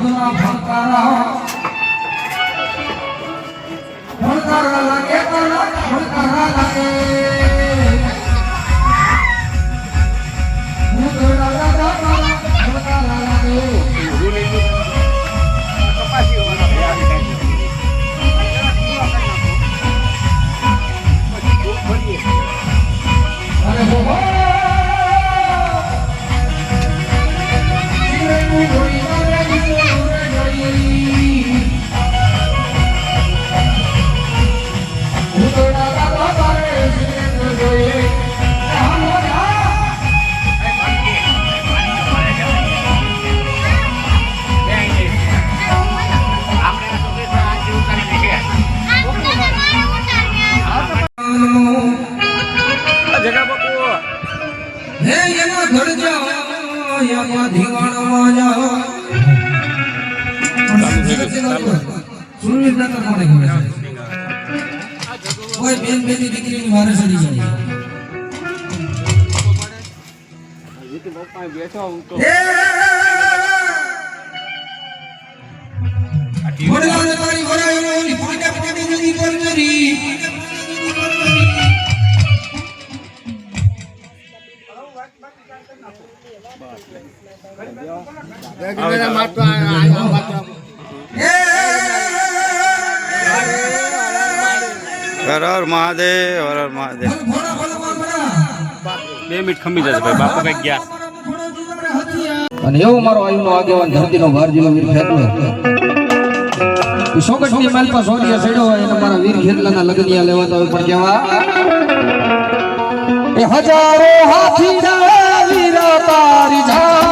દૂધના ભણકારા ભણકારા લાગે ભણકારા લાગે. હે કોને છે? કોઈ બેન બેની દીકરીની મારે સડી જાય વરાયો હર હર મહાદેવ હર હર મહાદેવ. બે મિનિટ ખમી જશે ભાઈ બાપુ કઈ ગયા. અને એવો મારો આયુનો આગેવાન ધરતીનો ભારજીનો વીર ખેતલો સોગટની માલપા સોનિયા સેડો હોય અને મારા વીર ખેતલાના લગનિયા લેવાતા હોય પણ કેવા? એ હજારો હાથી વીર তারি ঝা